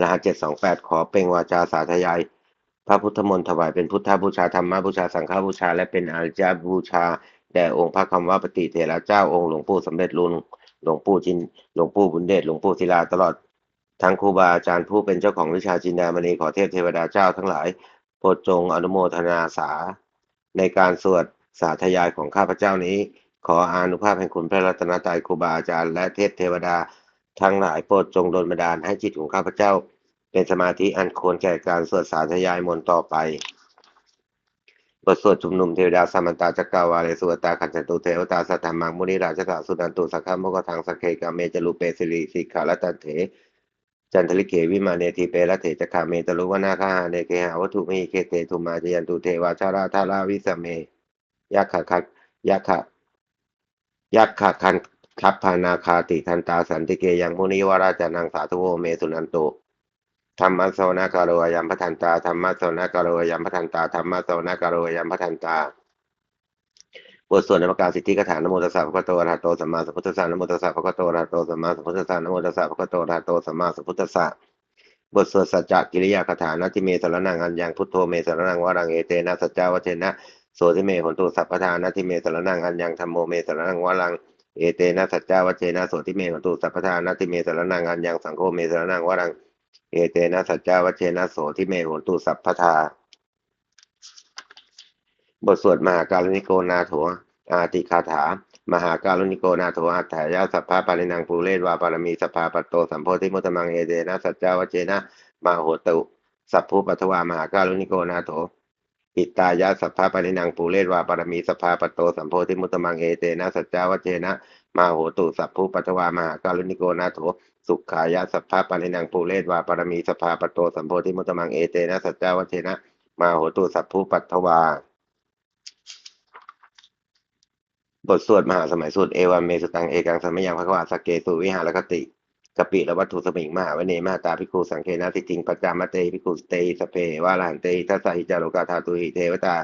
รหัส728ขอเปล่งวาจาสาธยาย พระพุทธมนต์ถวายเป็นพุทธบูชาธรรมบูชาสังฆบูชา และเป็นอาริยบูชา แด่องค์พระคำว่าปฏิเถระเจ้าองค์หลวงปู่สำเร็จรุนหลวงปู่จินหลวงปู่บุญเดชหลวงปู่ศิลาตลอดทั้งครูบาอาจารย์ผู้เป็นเจ้าของวิชาจินดามณีขอเทพเทวดาเจ้าทั้งหลายโปรดจงอนุโมทนาสา ในการสวดสาธยายของข้าพเจ้านี้ ขออานุภาพแห่งคุณพระรัตนตรัยครูบาอาจารย์และเทพเทวดา ทั้งหลายโปรดจงดลบันดาลให้จิตของข้าพเจ้า เป็นสมาธิอันควรแก่การสวดสาธยายมนต์ต่อไปบทสวดชุมนุมเทวดาสัมมันตาจักรวาเลสุวตาขันจตุเทวตาสัทธรรมังมุนิราชตาสุนันตุสักขะโมกทังสเคกาเมจลุเปสิริสิกขาลตันเถ จันทลิเกวิมาเนทีเประเถจคาเมตลุวนาคาหาเนเกหาวัตถุมิเคเตทุมาจยันตุเทวาชาราธาราวิสเมยักขะคักยักขะยักขะคัน คับพานาคาติทันตาสันติเกยังมุนิวราจานังสาธุโวเมสุนันตุธรรมะโสนากาโรยัมพัทันตาธรรมะโสนากาโรยัมพัทันตาธรรมะโสนากาโรยัมพัทันตาบทสวดในประกาศสิทธิกถานโมตัสสะภะคะโตอะระหะโตสัมมาสัมพุทธัสสะนโมตัสสะภะคะโตอะระหะโตสัมมาสัมพุทธัสสะนโมตัสสะภะคะโตอะระหะโตสัมมาสัมพุทธัสสะบทสวดสัจจกิริยาคาถานาทิเมสรนังอัญญังพุทโธเมสรนังวรังเอเตนะสัจจาวเทนะโสทิเมหนตุสัพพทานาทิเมสรนังอัญญังธรรมโมเมสรนังวรัง เอเตนะสัจจาวเทนะโสทิเมหนตุสัพพทานาทิเมสรนังอัญญังสังโฆเมสรนังวรังเอเตนะสัจจาวเชนะโสทิเมโหนตุสัพพทาบทสวดมหาการุณิโกนาโถอาติคาถา มหาการุณิโกนาโถอัฏฐายาสัพพะปารินังปูเรศวาปารมีสัพพาปัตโตสัมโพธิมุตมังเอเตนะสัจจาวเชนะมาโหตุสัพพุปัทวามหาการุณิโกนาโถ อิตายาสัพพะปารินังปูเรศวาปารมีสัพพาปโตสัมโพธิมุตตมังเอเตนะสัจจาวเชนะมาโหตุสัพพุปัทวามหาการุณิโกนาโถสุขายะสัพพะปารินังปูเรศวาปารมีสภาปโตสัมโพธิมุตตมังเอเตนะสัจจาวเทนะมาโหตุสัพพุปัทวา บทสวดมหาสมัยสวดเอวัมเมสุตังเอกังสมัยยังพระวาสเกสุวิหารคติ กปิและวัตถุสมิงมหาวเนมาตาภิกขุสังเคนะสิจิงปัจจามเตภิกขุสเตสเพวาลันเตทัสสหิจาโลกาธาตุหิเทวตา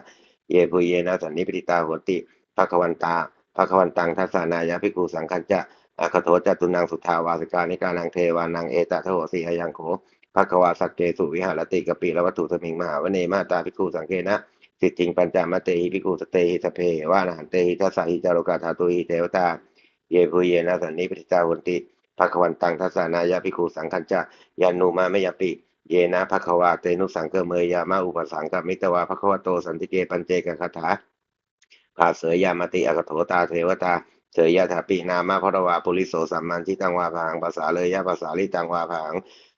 เยปุเยนะสันนิปติตาโหติภควันตาภควันตังทัสสานายะภิกขุสังคัญจะอาคโทจตุนังสุทาวาสกานิกานังเทวานังเอตะทโหสีหยังโขภควาสักเกสุวิหารติกปิและวัตถุสมิงมหาวเนมาตาภิกขุสังเคนะสิจิงปัญจามเตหิภิกขุสเตหิสเพวานันเตหิทัสสหิจาโลกาธาตุหิเทวตาเยภูเยนะสันนิปติตาหนติ ภควันตังทัสานายะภิกขุสังคัญจะยานุมามยปิ เยนะภควาเตนุสังเกเมยยามาอุปสังกมิตวาภควโตสันติเกปัญเจกคาถาภาเสยยามติอคโถตาเทวตาเสยยะถาปินามาพระวาปุริโสสัมมันทิตังวาพังภาษาเลยยะภาษาลิตังวาพัง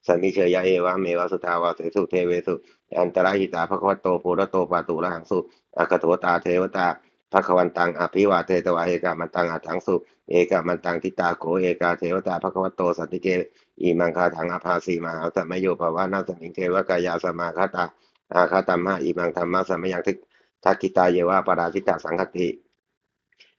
สันนิเชยยะเอวะเมวะสุทาวาเสสุเทเวสุอันตรหิตาภควโตปุรโตปาตุระหังสุอคโถตาเทวตา ภควันตังอภิวาเทตวาเอกามันตังอัถังสุ เอกามันตังทิตาโขเอกาเทวตาภควัตโตสันติเกอิมังคาถังอภาสีมหาสัมมโยภาวะนาสมิงเทวกายาสมาคตาอาคาตัมมะอิมังธรรมะสัมมยังทิทักกิตาเยวะปราชิตาสังคติ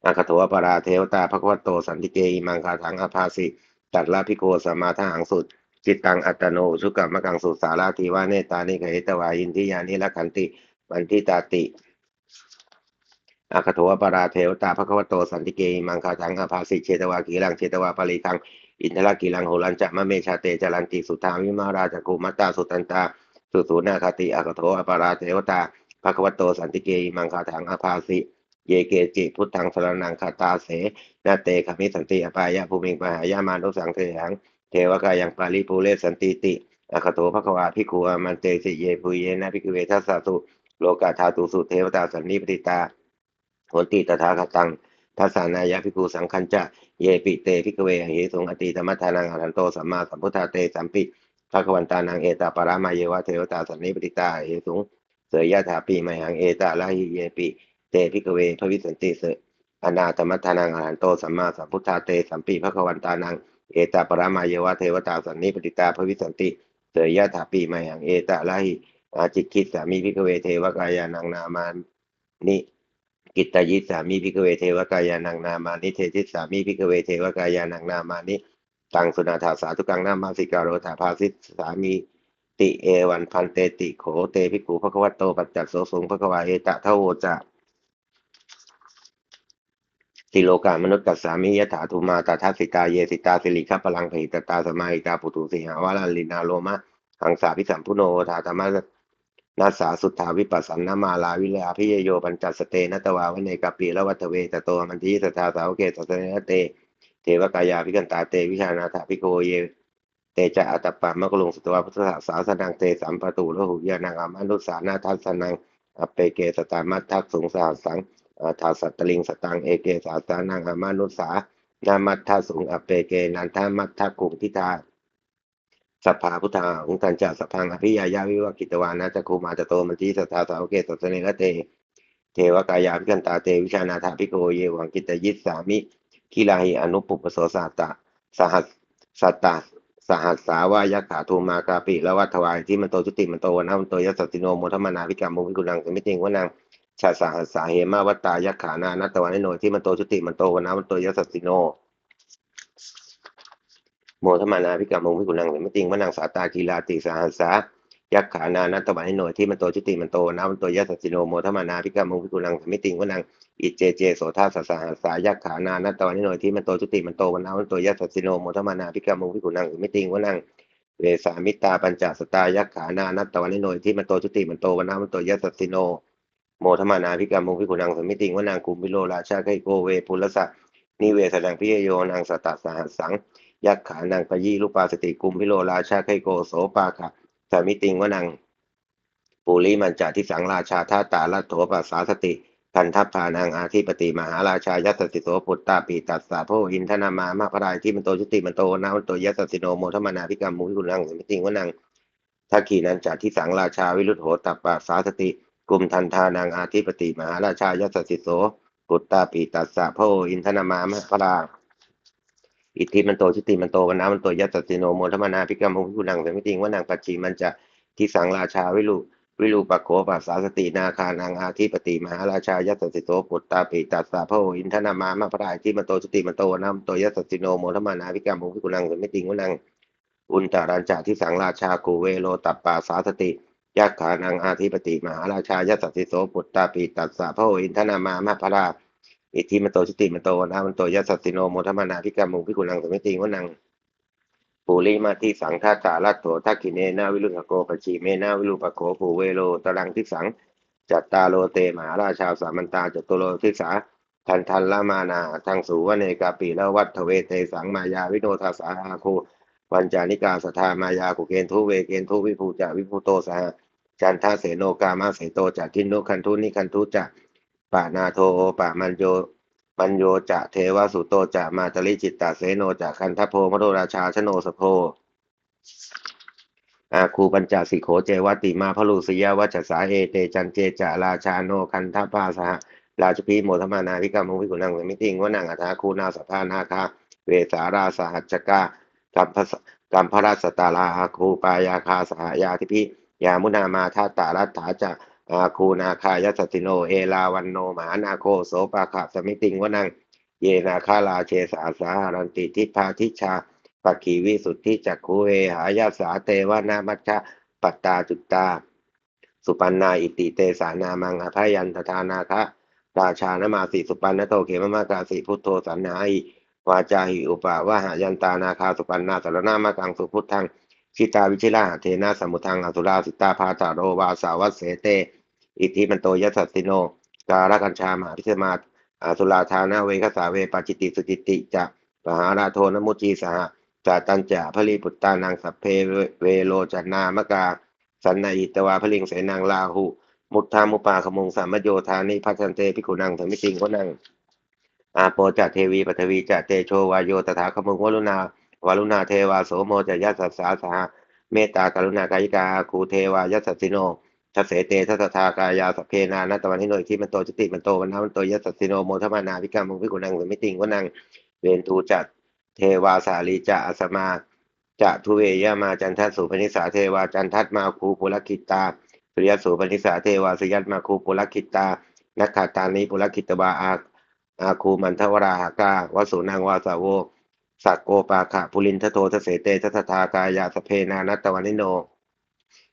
อาคาโถปราเทวตาภควัตโตสันติเกอิมังคาถังอภาสิตัดละพิโกสมาทหังสุดจิตตังอัตโนสุกรรมกังสุสาราทีวาเนตานิเขตวายินทิยานิละขันติบันทิตาติ อาคโถปราเทวตาภควโตสันติเกมังคาถังอาภาสิเชตวากีรังเชตวาปริคังอินทรกิลังโหรัญจะมะเมชาเตจรันติสุทาวิมาราชกุมัตตาสุตันตาสุสูนาคติอาคโถอปราเทวตาภควโตสันติเกมังคาถังอาภาสิเยเกจิพุทธังสรนังคาตาเสนาเตขมิสันติอปายะภูมิงปหายามานุสังเทหังเทวกายังปาลิภูเลสันติติอาคโตภควาภิกขุอามันเตสิเยปุเยนะภิกขุเวทัสสะตุโลกาธาตุสุเทวตาสันนิปติตา โหติตถาคตังทัสสานายะภิกขุสังคัญจะเยปิเตภิกเวเหสุงอติธรรมทานังอรันโตสัมมาสัมพุทธาเตสัมปิภควันตานังเอตาปรามาเยวะเทวตาสันนิปติตาเหสุงเสยยะถาปีมหังเอตาลาหิเยปิเตภิกเวพระวิสันติเสอนาธรรมทานังอรันโตสัมมาสัมพุทธาเตสัมปิภควันตานังเอตาปรามาเยวะเทวตาสันนิปติตาภวิสันติเสยยะถาปีมายังเอตะละหิอาจิตคิดสามีพิกเวเทวกายานังนามานิ กิตตยิสามีพิกเวเทวกายานังนามานิเทจิสามีพิกเวเทวกายานังนามานิตังสุนาถาสาธุกังนามาสิกาโรธาภาสิสามีติเอวันพันเตติโขเตภิกขุภควตโตปัจจัสโสสุงภควาเอตะเทโวจะติโลกามนุษย์กัสสามิยถาธุมาตาทัสิตาเยสิตาสิริขพลังภิตตาสมาหิตาปุตุสิหาวาลลินาโลมะหังสาพิสัมพุโนธาธรรมะ นาสาสุทธาวิปัสสันนามาลาวิลาพิยโยปัญจสเตนัตวาวเนกาปีละวัตเวตโตมันทีสทาสาวเกตสเนเต เทวกายาพิกันตาเตวิชานาถาพิโกเย เตจะอัตปามะกลุงสตวาพุทธศาสนังเตสัมปตุละหุยานังอามานุสานาทัสนังอเปเกสตามัททักสงสาสังอาทาสัตตลิงสตังเอเกสาสานังอามานุสานามัทธาสุงอเปเกนันทามัทธกุงทิทา สภาพุทธาองกันจะสพังอภิยายาวิวกิตวานะจะคูมาจะโตมันทีสัทาสาวเกตสเนละเต เทวกายาพิกันตาเตวิชานาถาพิโกเยวังกิตยิสสามิคิลาหิอนุปุปโสสาตะสหัสสัตตาสหัสสาวายขาทูมากาปิละวัฏวายที่มันโตจุติมันโตวันะมันโตยัสสติโนโมทมนาพิกรรมมุวิกุลังสมิติงวนังชาสหัสสาเหมาวัตตายักขานานัตตวันนิโนที่มันโตชุติมันโตวันนามันโตยัสสสิโน โมทมานาพิกรรมงพิกุลังสมติงวนังสาตากีฬาติสาหัสสายักขานานัตตวันนิโนที่มันโตชุติมันโตวันนามันโตยัสสสิโนโมทมานาพิกรรมงพิกุลังสมิติงวนังอิเจเจโสธาสสาหัสายักขานานัตตวันนิโนที่มันโตชุติมันโตวันนามันโตยัสสสิโนโมทมานาพิกรรมงพิกุลังสมิติงวนังเวสามิตาปัญจสตายักขานานัตตวันนิโนที่มันโตชุติมันโตวันนามันโตยัสสสิโนโมทมานาพิกรรมมุพิกุนังสมิติงวนางกุมพิโลราชาไคโกเวปุลสะนิเวสนังพิยโยนางสตตสหัสสัง ยักขานางปยีลูปาสติกุมพิโลราชาไคโกโสปาคะสมิติงวนางปุริมันจาทิสังราชาท่าตาลัตโถปัสสาสติพันทัพพานางอาทิปติมหาราชายัสสิโสปุตตาปีตัสสะโพอินทนามามาพรายที่มันโตชุติมันโตนามันโตยัสสิโนโมทมนาพิกรรมมุพิกุนังสมิติงวนางทักขีนันจาทิสังราชาวิรุธโหตัปปาสาสติกลุ่มทันทานางอาธิปติมหาราชายสสิโสปุตตาปีตัสสะพอินทนามามะพรา อิทธิมันโตชิติมันโตวันนามันโตยัสสิโนโมทมนาพิกรรมพิกุนังเสมิติงว่านางปัจจิมันจะที่สังราชาวิรุวิรูปโขปัสสาสตินาคานางอาธิปติมหาราชายสสิโสปุตตาปีตัสสะพระอินทนามามะพราอิทธิมันโตชิติมันโตวนนามันโตยัสสิโนโมทมนาพิกรรมพิกุนังสมิติงว่านางอุนตารัญจาที่สังราชากูเวโลตัปปาสาสติยักขานังอาธิปติมหาราชายัสสิโสปุตตาปีตัสสะพระอินทนามามะพรา อิทธิมโตชิติมโตนามันโตยัสสิโนโมทมานาพิกรรมุพิกุลังสมิติงวนังปูริมาที่สังฆาตาลัตโถทักขิเนนาวิรุณโกปชีเมนาวิรุปโขปูเวโลตรังทิสังจัตตาโลเตมหาราชาสามันตาจตุโลทิสาทันทันละมานาทางสูวเนกาปีละวัฏเวเทสังมายาวิโนทาสาอาคูปัญจานิกาสทามายากุเกนทุเวเกนทุวิภูจาวิภูโตสหจันทาเสโนกามาเสโตจากทินโนคันทุนิคันทุจะ ปานาโทปามันโยปัญโยจะเทวสุโตจะมาตลิจิตตาเสโนจะคันทโพมโรราชาชโนสโพอาคูปัญจสิโขเจวติมาพลุสยาวัจสาเอเตจันเจจะราชาโนคันทภาสหราชพีโมทมานาพิกรรมพิกุนังมิติงวนังอัฏฐาคูนาสภานาคาเวสาราสหัจกากัมพกัมพราสตาลาอาคูปายาคาสหายาทิพิยามุนามาทาตารัตถาจะ อาคูนาคายสติโน เอลาวันโนมหานาโคโสปาขะสมิติงวนัง เยนาคาลาเชสาสาหารันติทิพาทิชาปกีวิสุทธิจักคูเวหายาสาเตวนามัชชะปัตตาจุตตา สุปันนาอิติเตสานามังอภัยันทธานาคะราชานมาสิสุปันนโตเขมมากาสิพุทโธสันนาอิวาจาหิอุปาวะหายันตานาคาสุปันนาสารนามากังสุพุทธัง ชิตาวิชิลาเทนะสมุทังอสุราสิตาพาตาโรวาสาวัสเสเต อิทธิมันโตยัสสิโน การกัญชามหาพิสมาอสุราธานาเวคสาเวปาจิติสุจิติจะปหาราโทนมุจีสหจาตันจะพลีปุตตานังสัพเพเวโลจันนามกา สันนาอิตวาพลิงเสนังลาหุ มุทธามุปาขมงสามโยธานิพัชันเตพิกุนังธรรมิติงก็นังอาโปจะเทวีปทวีจะเตโชวายโยตถาคมุงวลุนา วารุณาเทวาโสโมจะยัสสาสหเมตตากรุณากายิกาคูเทวายัสสิโนทัเสเตทัสทากายาสเพนานัตวันที่หน่อยที่มันโตจิติมันโตวันนั้นมันโตยัสสิโนโมทมานาวิกรรมุพิกุนังหรือไม่ติงก็นังเวนทูจัดเทวาสาลีจะอสมาจะทุเวยามาจันทัสสุปนิสาเทวาจันทัตมาคูปุลคิตาสุริยสุปนิสาเทวาสยัตมาคูปุลคิตานักขาตานิปุลคิตบาอาอาคูมันทวราหากาวสุนางวาสาโว สักโกปาขะปุลินทโททเสเตทัทากายาสเพนานัตตวันิโน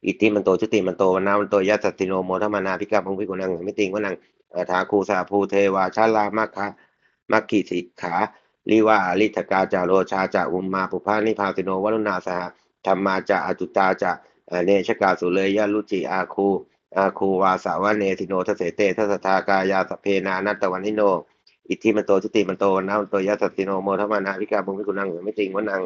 อิทธิมันโตชุติมันโตวันนามันโตยัสสติโนโมทมานาพิกาพงพิกุนังมิติงวนังอาถาคูสาภูเทวาชาลามัคคะมัคคิสิกขาลิวาลิทกาจาโรชาจาอุมมาปุพานิพาสิโนวรุณาสหธรรมาจะอจุตาจะเนชกาสุเลยยะลุจิอาคูอาคูวาสาวะเนสิโนทเสเตทัสทากายาสเพนานัตตวันนิโน อิทธิมันโตชุติมันโตวนนามันโตยัสสติโนโมทมานาพิกาพงพิกุนังไมิติงว่านัง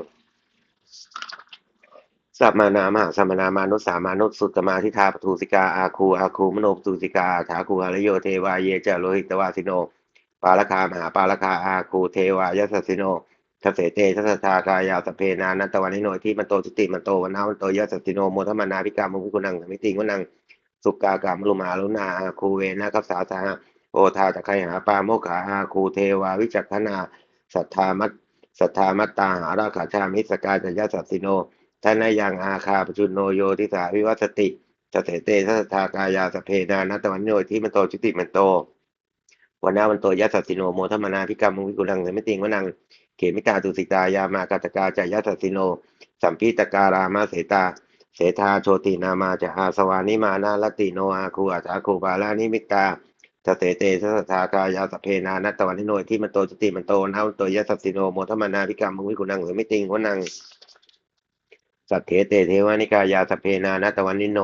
สัมมานามหาสัมมานามานุสสามานุสสุตมาทิทาปทูสิกาอาคูอาคูมโนปทูสิกาถาคูหารโยเทวาเยเจโลหิตวาสิโน ปาลคามหาปาลคาอาคูเทวายสสสิโนทเสเตทัสทากายาสเพนานันตวันนิโนที่มันโตจุติมันโตวันนาวันโตยสสสิโนโมทมานาพิกามุกุนังมิติงวนังสุกากามลุมาลุนาอาคูเวนะกัสสาสา โอทาตะไคหาปาโมขาอาคูเทวาวิจักขณาสัทธามัตสัทธามัตตาหาราขาชามิสกาจยสสสิโนท่านยังอาคาปจุนโนโยทิสาวิวัสติสเสเตทัสทากายาสเพนานัตวันโยที่มันโตจุติมันโตวันนาวันโตยัสสสิโนโมทมนาพิกรรมวิกุลังเสมิติงวนังเขมิตาตุสิตายามากาตกาจายัสสสิโน สัมพิตการามาเสตา เสธาโชตินามาจะอาสวานิมานาลติโนอาคูอาสาคูบาลานิมิตา สเสเตทัสทากายาสเพนานัตวันโนที่มันโตจุติมันโตนาวันโตยัสสสิโนโมทมนาพิกรรมมุวิกุลังเสมิติงวนังสัทเถเตเทวานิกายาสเพนานัตวันนิโน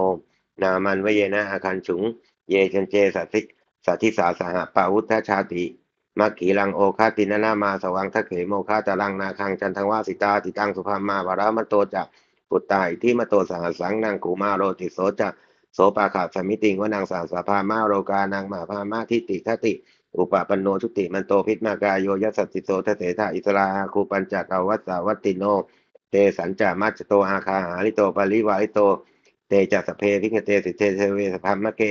นามันวเยนะอาคันฉุง เยชันเจสัตติสัตทิสาสหปาวุธชาติมักขีลังโอคาตินานามาสวังทะเขโมคาตาลังนาคังจันทังวาสิตาติตังสุภามาบารามันโตจะปุตตาอิที่มาโตสหัสสังนางกูมาโรติโสจะ โสปาขาสมิติงว่านางสาสภามาโรกานางมหาพามาทิติทติ อุปปันโนชุติมันโตพิษมากายโยยสสติโสทเสธาอิสราคูปัญจกาวัสสาวัติโน เตสัญจามัจโตอาคาหาริโตปาริวาริโต เตจัสเพพิกเตสิเทเทเวสพัมมะเก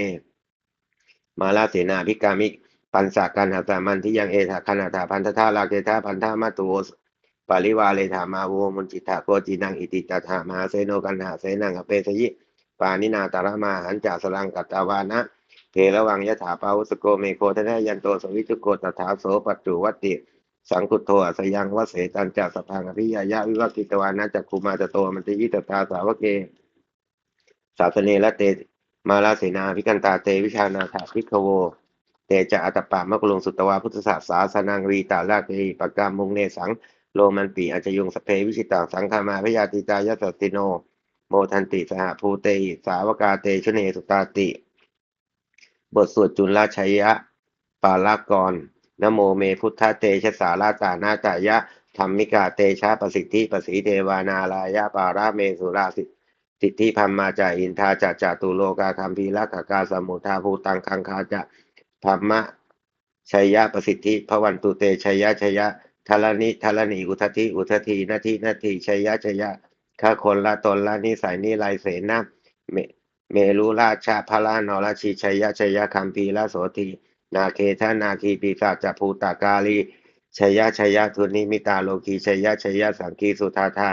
มาลาเสนาพิกามิปันสากันหาสามันที่ยังเอธาคณาถาพันธทาลาเกธาพันธามาตุโปาริวาเลธามาโวมุนจิตาโกจินังอิติตถามาเสโนกันหาเสนังอเปสยิ ปานินาตารามาหันจาสลังกัตตาวานะเทระวังยะถาปาวุสโกเมโคทนะยันโตสวิจุโกตถาโสปัจจุวัติ สังคุโทอสยังวเสตันจัสพังอภิยายะวิวัติตวานะจักคุมาจโตมันติยิตตาสาวเกศาสเนละเตมาลาเสนาพิกันตาเตวิชานาถาพิกโวเตจะอัตปามะกลงสุตวาพุทธศาสาสนังรีตาลาเกปกามมุงเนสังโลมันปีอาจยุงสเพวิชิตังสังฆามาพยาติตายสติโน โมทันติสหภูเตหิสาวกาเตชเนสุตาติ บทสวดจุลราชยะ ปาลากรนโมเมพุทธเตชะสาราตานาตายะธรรมิกาเตชะประสิทธิประสีเทวานาลายะปาราเมสุราสิสิทธิพัมมาจาอินทาจาจาตุโลกาคัมพีรักกาสมุทาภูตังคังคาจะพัมมะชัยยะประสิทธิพวันตุเตชัยยะชัยยะทลนิทลนิอุทธิอุทธินาทีนาทีชัยยะชัยยะ ข้าคนละตนละนิสัยนิลายเสนาเมเมรุราชาพระนราชีชัยชัยคัมพีละโสทีนาเคทนาคีปีศาจภูตากาลีชัยชัยทุนิมิตาโลกีชัยชัยสังคีสุธาธา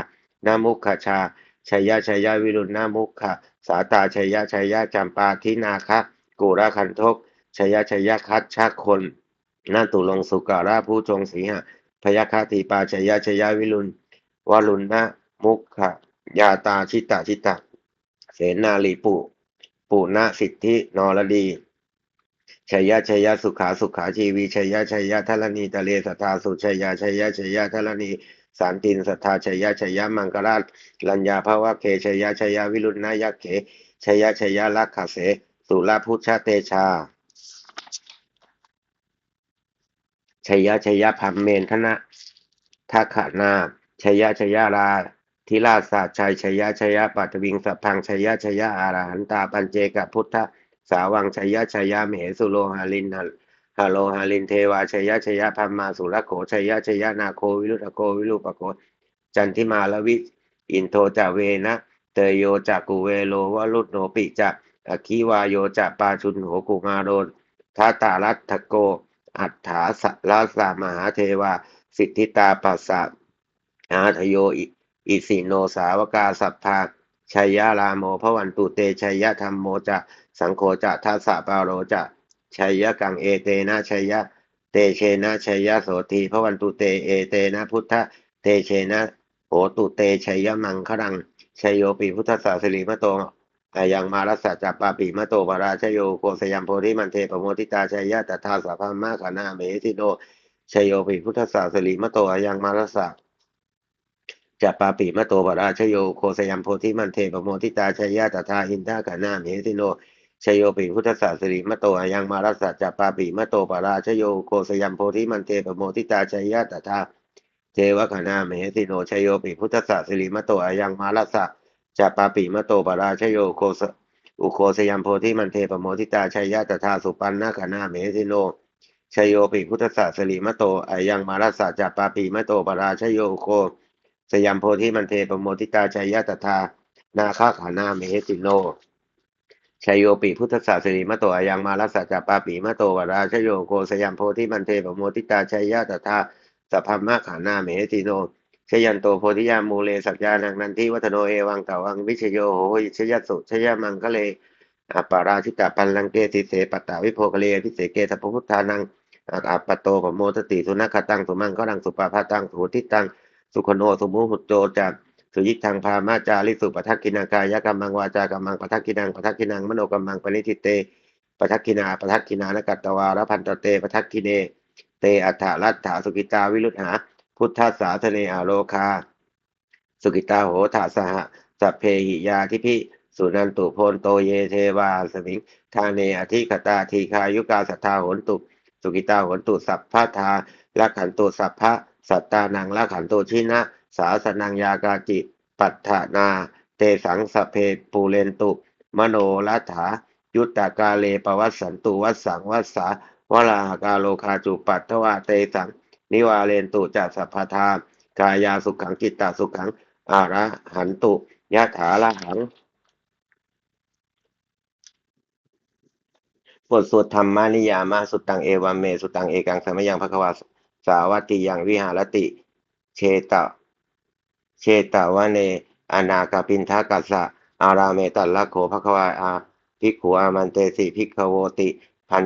นามุขชาชัยชัยวิรุณนามุขะสาตาชัยชัยจัมปาทินาคะกุระคันทกชัยชัยคัดชาคนนาตุลงสุการะผู้จงสีหะพยาคาติปาชัยชัยวิรุณวรุณนะ มุขะยาตาชิตาชิตาเสนาลีปุปุณสิทธินรดีชัยยะชัยยะสุขาสุขาชีวีชัยยะชัยยะทลนีตะเลสัทธาสุชัยยะชัยยะชัยยะทลนีสันตินสัทธาชัยยะชัยยะมังกราชลัญญาภาวะเคชัยยะชัยยะวิรุณนายะเขชัยยะชัยยะลักขเสสุลาพุชเตชาชัยยะชัยยะพัมเมนธนะทักขนาชัยยะชัยยะรา ทิราชาชัยชยะชยะปัตวิงสัพพังชยะชยะอาราหันตาปัญเจกพุทธสาวังชยะชยะมเหสุโลหาลินฮาโลหาลินเทวาชยะชยะพัมมาสุรโขชยะชยะนาโควิรุตโกวิรุปโกจันทิมาลวิอินโทจาเวนะเตโยจักกุเวโลวลุตโนปิจะอคิวาโยจะปาชุนโหกุมาโรนทัตตารัตโก อัฏฐาสลาสามหาเทวา สิทธิตาปัสสะอาทโยอิ อิสิโนสาวกาสัพพาชัยยะรามโมพระวันตุเตชัยยะธรรมโมจะสังโฆจะทัสสะปาโรจะชัยยะกังเอเตนะชัยยะเตเชนะชัยยะโสทีพระวันตุเตเอเตนะพุทธเตเชนะโหตุเตชัยยะมังครังชัยโยปิพุทธศาสริมโตอายังมารัสสะจัปปาปิมโตปราชโยโกสยัมโพธิมันเทปโมทิตาชัยยะตถาสัพพมะขณาเมติโนชัยโยปิพุทธศาสริมโตอายังมารัสสะ จัปปาปิมโตปราชโยโคสยัมโพธิมันเทปโมทิตาชัยยะตถาหินทาขณาเมติโนชโยปิพุทธศาสริมโตอายังมารัสสะจัปปาปิมโตปราชโยโกสยัมโพธิมันเทปโมทิตาชัยยะตถาเทวขณาเมติโนชโยปิพุทธศาสริมโตอายังมารัสสะจัปปาปิมโตปราชโยโคสอุโคสยามโพธิมันเทปโมทิตาชัยยะตถาสุปันนาคนาเมสิโนชโยปิพุทธศาสริมโตอายังมารัสสะจัปปาปิมโตปราชโยโค สยามโพธิมันเทปโมทิตาชัยยะตถานาคาขานาเมสิโนชัยโยปิพุทธศาสริมโตอายังมารัสสะจปาปิมโตปราชโยโคสยามโพธิมันเทปโมทิตาชัยยะตถาสัพพมะขานาเมสิโนชยันโตโพธิยามูเลสัจจานังนันทิวัฒโนเอวังเตวังวิชโยโหยชยสุชยมังคะเลอัปปาราชิตาปันลังเกติเสปตาวิโภคเลพิเศเกตพพุทธานังอัปปโตปโมทติสุนัขตังสุมังก็ดังสุปาพาตังสุทิตัง สุขโนสุมุหุโจจักสุยิทังพามาจาริสุปทักกินากายกัมมังวาจากัมมังปทักกินังปทักกินังมโนกัมมังปณิทิเตปทักกินาปทักกินานกัตตวารพันตเตปทักกิเน เตอัฏฐรัตถาสุกิตาวิรุธหา พุทธสาสเนอโลคา สุกิตาโหถาสหสัพเพหิยาทิพิสุนันตุโพนโตเยเทวาสมิงทาเนอธิคตาทีคายุกาสัทธาหนตุ สุกิตาหนตุสัพพะทาละขันตุสัพพะ สัตตานังละขันตุชินะ สาสนังยากาจิ ปัฏฐานา เตสังสเพปูเรนตุ มโนรัฐา ยุตตากาเลปวัสสันตุวัสสังวัสสาวลากาโลคาจุปัตถวาเตสัง นิวาเลนตุจัสสัพพทากายาสุขังจิตตาสุขังอาระหันตุยะถาละหังบทสวดธรรมานิยามาสุตังเอวัมเมสุตังเอกังสมยังภควา สาวัติยังวิหารติ เชตะเชตะวะเนอนาคาปินทากัสสะอาราเมตัลละโขภควาอาภิกขุอามันเตสิภิกขโวติพัน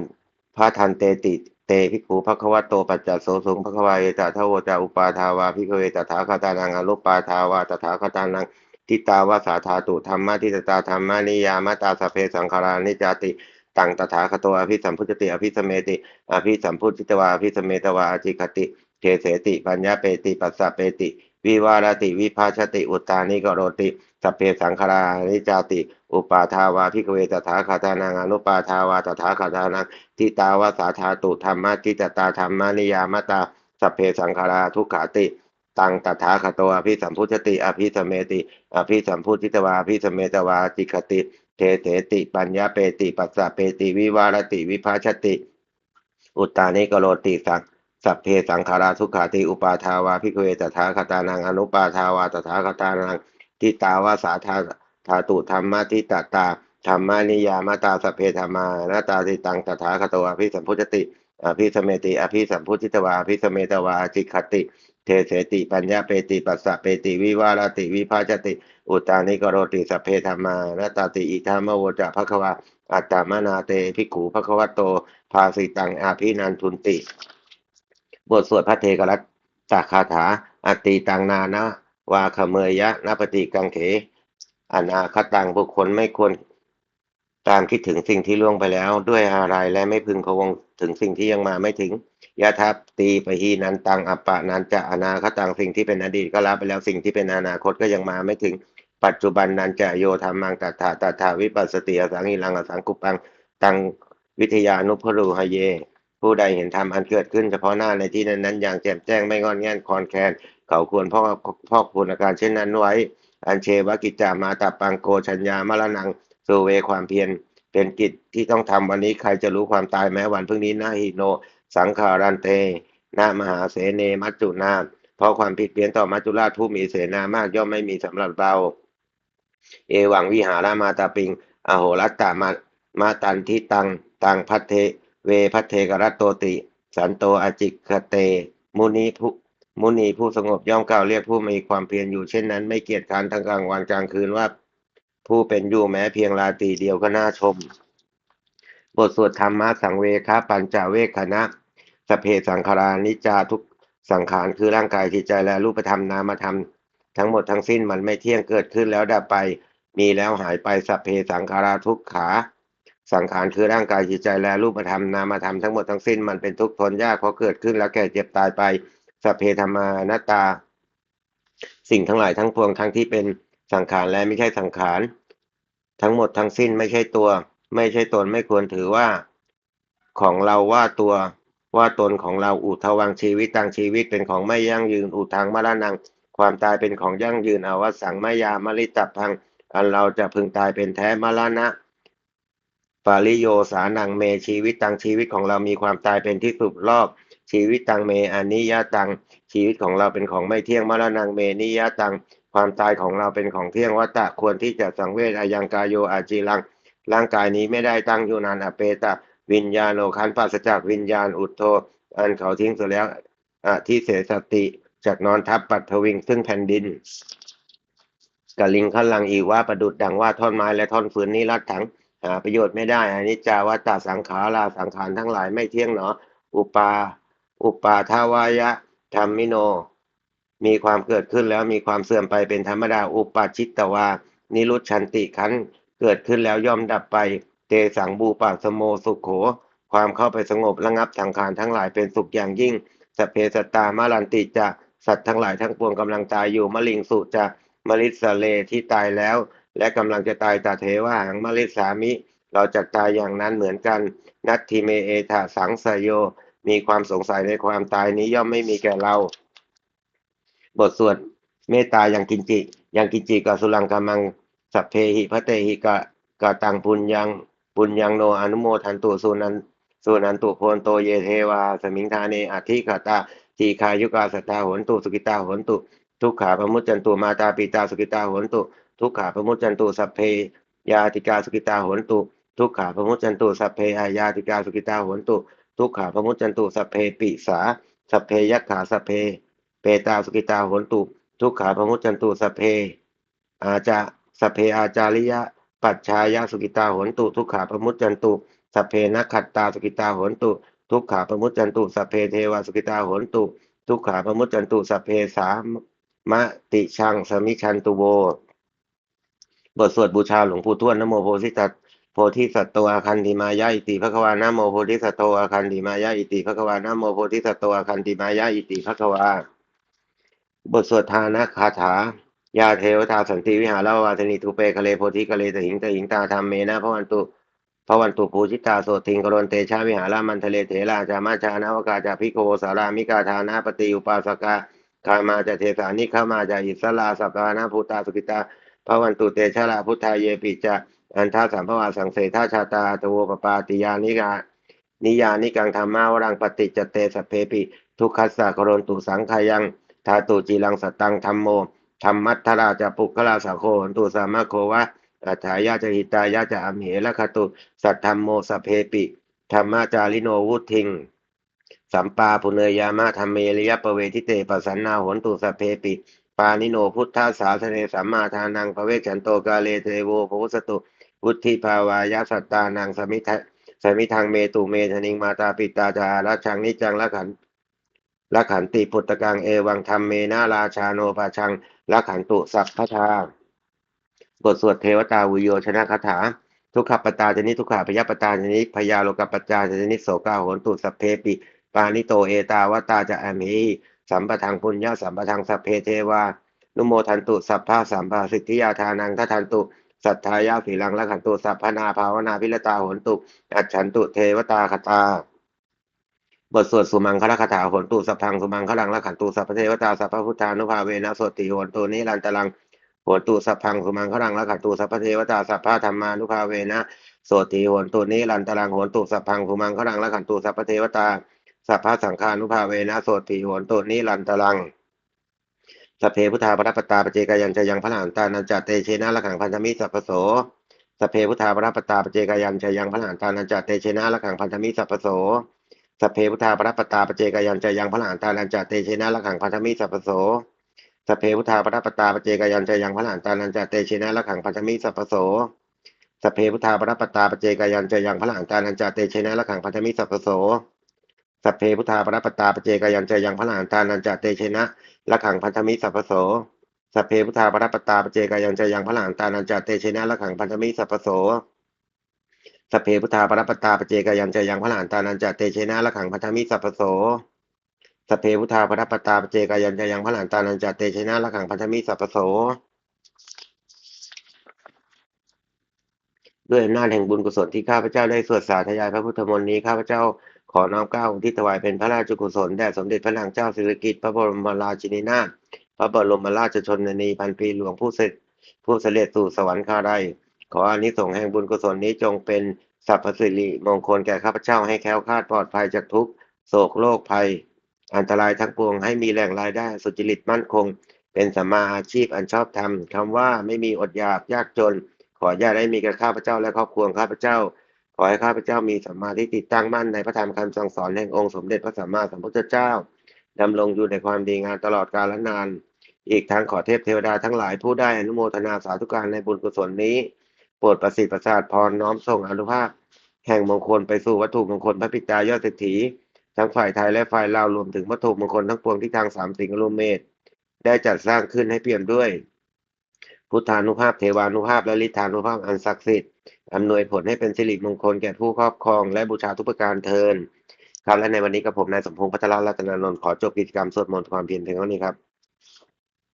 พระทันเตติเตภิกขุภควโตปัจจโสสุงภควาเอตทโวจาอุปาทาวาภิกขเวตถาคตานังอรุปาทาวาตถาคตานังทิตาวาสาธาตุธรรมะทิตตาธรรมานิยามตาสเพสังขารานิจติ ตังตถาคตวอภิสัมพุจติอภิสเมติอภิสัมพุจิตวาอภิสเมตวาอจิคติเทเสติปัญญาเปติปัสสะเปติ วิวารติวิภาชติอุตตานิกโรติสเพสังขารานิจาติ อุปาทาวาภิกเวตถาคตานังอนุปาทาวาตถาคตานังทิตาวาสาธาตุธรรมะทิตตาธรรมานิยามตาสเพสังขาราทุกขาติตังตถาคตวอภิสัมพุจติอภิสเมติอภิสัมพุจิตวาอภิสเมตวาจิคติ เทเถติ ปัญญาเปติ ปัสสะเปติ วิวารติ วิภาชติ อุตตานิกโรติสักสัพเพสังขาราทุกขาติอุปาทาวาภิกเวตถาคตานังอนุปาทาวาตถาคตานังทิตาวาสาธาธาตุธรรมะทิตตาธรรมานิยามตาสพเพธรรมานาตาติตังตถาคตวอภิสัมพุจติอภิสเมติอภิสัมพุจิตวาอภิสเมตวาจิคติ เทเสติ ปัญญาเปติปัสสะเปติวิวารติวิภาชติ อุตานิกโรติสเพธรรมานาตาติอิธามโวจะภควาอัตตามนาเตภิกขุภควโต ภาสิตังอาภินันทุนติ บทสวดพระเทกรัตตาคาถาอติตังนานะวาขเมยยะนปฏิกังเขอนาคตังบุคคลไม่ควรตามคิดถึงสิ่งที่ล่วงไปแล้ว ด้วยอะไรและไม่พึงพวงถึงสิ่งที่ยังมาไม่ถึง ยะทัพตีปะหีนันตังอัปปะนันจะอนาคตังสิ่งที่เป็นอดีตก็ละไปแล้วสิ่งที่เป็นอนาคตก็ยังมาไม่ถึงปัจจุบันนันจะโยธรรมังตัถาตัถาวิปัสสติอสังหิรังอสังกุปังตังวิทยานุพรูหเย ผู้ใดเห็นธรรมอันเกิดขึ้นเฉพาะหน้าในที่นั้นนั้นอย่างแจ่มแจ้งไม่งอนแง่นคอนแคนเขาควรพ่อพ่อควรอาการเช่นนั้นไว้ อันเชวกิจจามาตาปังโกชัญญามรณังสุเวความเพียรเป็นกิจที่ต้องทำวันนี้ใครจะรู้ความตายแม้วันพรุ่งนี้นาหิโน สังขารันเตนามหาเสเนมัจจุนาเพราะความผิดเพี้ยนต่อมัจจุราชผู้มีเสนามากย่อมไม่มีสำหรับเรา เอวังวิหารามาตาปิง อโหรัตตามามาตันทิตัง ตังพัทเท เวพัทเทกรัตโตติ สันโตอจิกขเต มุนิภุมุนีผู้สงบย่อมกล่าวเรียกผู้มีความเพียรอยู่เช่นนั้นไม่เกียจคร้านทั้งกลางวันกลางคืนว่า ผู้เป็นอยู่แม้เพียงราตรีเดียวก็น่าชม บทสวดธรรมะสังเวคะปัญจเวคคณะ สเพสังขารานิจาทุกสังขารคือร่างกายจิตใจและรูปธรรมนามธรรมทั้งหมดทั้งสิ้นมันไม่เที่ยงเกิดขึ้นแล้วดับไป มีแล้วหายไปสัพเพสังขาราทุกขา สังขารคือร่างกายจิตใจและรูปธรรมนามธรรมทั้งหมดทั้งสิ้นมันเป็นทุกข์ทนยากเพราะเกิดขึ้นแล้วแก่เจ็บตายไปสัพเพธรรมานตตา สิ่งทั้งหลายทั้งปวงทั้งที่เป็นสังขารและไม่ใช่สังขาร ทั้งหมดทั้งสิ้นไม่ใช่ตัว ไม่ใช่ตนไม่ควรถือว่า ของเราว่าตัว ว่าตนของเราอุทวังชีวิตตังชีวิตเป็นของไม่ยั่งยืนอุทางมรณัง ความตายเป็นของยั่งยืนอวสังมายามริตับพัง อันเราจะพึงตายเป็นแท้มรณะปาริโยสานังเมชีวิตตังชีวิตของเรามีความตายเป็นที่สุดรอบชีวิตตังเมอนิยตัง ชีวิตของเราเป็นของไม่เที่ยงมรณังเมนิยตัง ความตายของเราเป็นของเที่ยงวัตตะควรที่จะสังเวชอายังกายโยอาจีรัง ร่างกายนี้ไม่ได้ตั้งอยู่นานอเปตะ วิญญาณโอคันปราศจากวิญญาณอุดโทอันเขาทิ้งเสียแล้วอที่เสสติจากนอนทับปัดทวิงซึ่งแผ่นดินกะลิงขลังอีว่าประดุดดังว่าท่อนไม้และท่อนฟืนนี้รัดถังหาประโยชน์ไม่ได้อนิจจาวัตตาสังขาราสังขารทั้งหลายไม่เที่ยงหนอ อุปา อุปาทาวายะธรรมิโน มีความเกิดขึ้นแล้วมีความเสื่อมไปเป็นธรรมดา อุปาชิตตวานิรุชันติขันเกิดขึ้นแล้วย่อมดับไป เตสังบูปาสโมสุขโข ความเข้าไปสงบระงับสังขารทั้งหลายเป็นสุขอย่างยิ่งสเพสตามาลันติจะสัตว์ทั้งหลายทั้งปวงกำลังตายอยู่มะลิงสุจะมลิสเลที่ตายแล้ว และกำลังจะตายตาเทวาหังมลิสามิ เราจะตายอย่างนั้นเหมือนกัน นัตทิเมเอธาสังสยโย มีความสงสัยในความตายนี้ย่อมไม่มีแก่เรา บทสวดเมตตายังกินจิยังกินจิกสุลังกามังสัพเพหิพระเตหิกะกะตังปุญญัง ปุญญังโนอนุโมทันตุสุนันสุนันตุโพนโตเยเทวา สมิงทาเนอธิขตาทีคายุกาสตาหนตุสุกิตาหนตุทุกขาพมุจจันตุมาตาปิตาสุกิตาหนตุทุกขาพมุจจันตุสัพเพยาติกาสุกิตาหนตุทุกขาพมุจจันตุสัพเพอายาติกาสุกิตาหนตุทุกขาพมุจจันตุสัพเพปิสาสัพเพยัคขาสัพเพ เปตาสุกิตาหนตุทุกขาพมุจจันตุสัพเพอาจาสัพเพอาจาริยะ ปัจฉายสุกิตาโหนตุทุกขาพมุจจันตุสัพเพนักขัตตาสุกิตาโหนตุ ทุกขาพมุจจันตุสัพเพเทวาสุกิตาโหนตุ ทุกขาพมุจจันตุสัพเพสามะติชังสมิชันตุโวบทสวดบูชาหลวงปู่ทวดนโมโพธิสัตว์โพธิสัตโตอาคันติมายะอิติภควานะโมโพธิสัตโตอาคันติมายะอิติภควานะโมโพธิสัตโตอาคันติมายะอิติภควาบทสวดทานะคาถา ยาเทวทาสันติวิหารวาสนิทุเปคะเลโพธิคะเลตหิงตหิงตาธรรมเมนะพระวันตุพระวันตุภูชิตาโสติงกรณเตชาวิหารามันทะเลเถราจามาชานาวกาจาพิโกสารามิกาทานาปฏิอุปาสกาคามาจาเทสานิขามาจาอิสลาสัปปานาภูตาสุกิตาพระวันตุเตชะลาพุทธาเยปิจาอันท่าสามพระวาสังเสทาชาตาตวปปาติยานิกานิยานิกังธรรมาวรังปฏิจเตสเพปิ ทุกขัสสะกรณตุสังขายังทาตุจีรังสตังธรรมโม ธรรมัทธราจะปุคลาสาโคหนตุสามะโควะอัฏฐายาจะหิตายาจะอมเหละคตุสัทธรรมโมสเพปิธรรมจาริโนวุทิงสัมปาปุเนยามะธรรมเมริยปเวทิเตปสันนาหนตุสเพปิ ปานิโนพุทธาสาสเนสัมมาทานังภเวชันโตกาเลเทโวโพสตุวุธิภาวายาสัตตานังสมิทะสมิทางเมตุเมธนิงมาตาปิตาจาราชังนิจังละขัน ละขันติพุตตะกังเอวังธรรมเมนาราชาโนปาชังละขันตุสัพพทาบทสวดเทวตาวิโยชนะคาถา ทุกขปตาจนิทุกขพยาปตาจนิพยาโลกปจาจนิโสกาโหนตุสัพเพปิปานิโตเอตาวตาจะอมหิสัมปทังปุญญาสัมปทังสัพเพเทวานุโมทันตุสัพพะสัมภาสิทธิยาทานังทัทันตุสัทธายาผีลังละขันตุสัพพนาภาวนาพิรตาโหนตุอัจฉันตุเทวตาคตา บทสวดสุมังคลคาถาโหนตุสัพพังสุมังคลังละขันตุสัพพเทวตาสัพพพุทธานุภาเวนะโสติโหนตุนิรันตรังโหนตุสัพพังสุมังคลังละขันตุสัพพเทวตาสัพพธรรมานุภาเวนะโสติโหนตุนิรันตรังโหนตุสัพพังสุมังคลังละขันตุสัพพเทวตาสัพพสังฆานุภาเวนะโสติโหนตุนิรันตรังสพเพพุทธาปรัปตาปเจกายัญจะยังพระหลานตานันจัตเตเชนะละขังพันธมิสัพพโสสพเพพุทธาปรัปตาปเจกายัญจะยังพระหลานตานันจัตเตเชนะละขังพันธมิสัพพโส สสพเพพุทธาปรปตาปเจกายัญจยังพระหลานตานันจาเตเชนะละขังพันธมิสัพพโสสพเพพุทธาปรปตาปเจกายัญจยังพระหลานตานันจาเตเชนะละขังพันธมิสัพพโสสพเพพุทธาปรปตาปเจกายัญจยังพระหลานตานันจาเตเชนะละขังพันธมิสัพพโสสพเพพุทธาปรปตาปเจกายัญจยังพระหลานตานันจาเตเชนะละขังพันธมิสัพพโสสพเพพุทธาปรปตาปเจกายัญจยังพระหลานตานันจาเตเชนะละขังพันธมิสัพโส สเพพุทธาปรปปตาปเจกายัญจยังพระหลานตานันจะเตเชนะละขังพัทธมิสัพพโสสเพพุทธาปรปปตาปเจกายัญจยังพระหลานตานันจะเตเชนะละขังพัทธมิสัพพโสด้วยอำนาจแห่งบุญกุศลที่ข้าพเจ้าได้สวดสาธยายพระพุทธมนต์นี้ข้าพเจ้าขอน้อมเกล้าที่ถวายเป็นพระราชกุศลแด่สมเด็จพระนางเจ้าสิริกิติ์พระบรมราชินีนาถพระบรมราชชนนีพันปีหลวงผู้เสด็จผู้เสด็จสู่สวรรคาได ขออานิสงส์แห่งบุญกุศลนี้จงเป็นสัพพสิริมงคลแก่ข้าพเจ้าให้แคล้วคลาดปลอดภัยจากทุกโศกโรคภัย อันตรายทั้งปวงให้มีแหล่งรายได้สุจริตมั่นคง เป็นสัมมาอาชีพอันชอบธรรมคำว่าไม่มีอดอยากยากจน ขออย่าได้มีกับข้าพเจ้าและครอบครัวข้าพเจ้า ขอให้ข้าพเจ้ามีสัมมาทิฏฐิตั้งมั่นในพระธรรมคำสั่งสอนแห่งองค์สมเด็จพระสัมมาสัมพุทธเจ้าดำรงอยู่ในความดีงามตลอดกาลและนาน อีกทั้งขอเทพเทวดาทั้งหลายผู้ได้อนุโมทนาสาธุการในบุญกุศลนี้ ปรดประสิทธิ์ประสาทพรน้อมส่งอนุภาพ แห่งมงคลไปสู่วัตถุมงคลพระปิตายอดเศรษฐีทั้งฝ่ายไทยและฝ่ายลาวรวมถึงวัตถุมงคลทั้งปวงที่ทางสามสิงห์อรุเมตได้จัดสร้างขึ้นให้เปี่ยมด้วย พุทธานุภาพเทวานุภาพและฤทธานุภาพอันศักดิ์สิทธิ์อำนวยผลให้เป็นสิริมงคลแก่ผู้ครอบครองและบูชาทุกประการเทินครับและในวันนี้กับผมนายสมพงษ์พัทรรัตนานนท์ขอจบกิจกรรมสวดมนต์ความเพียรเพียงเท่านี้ครับ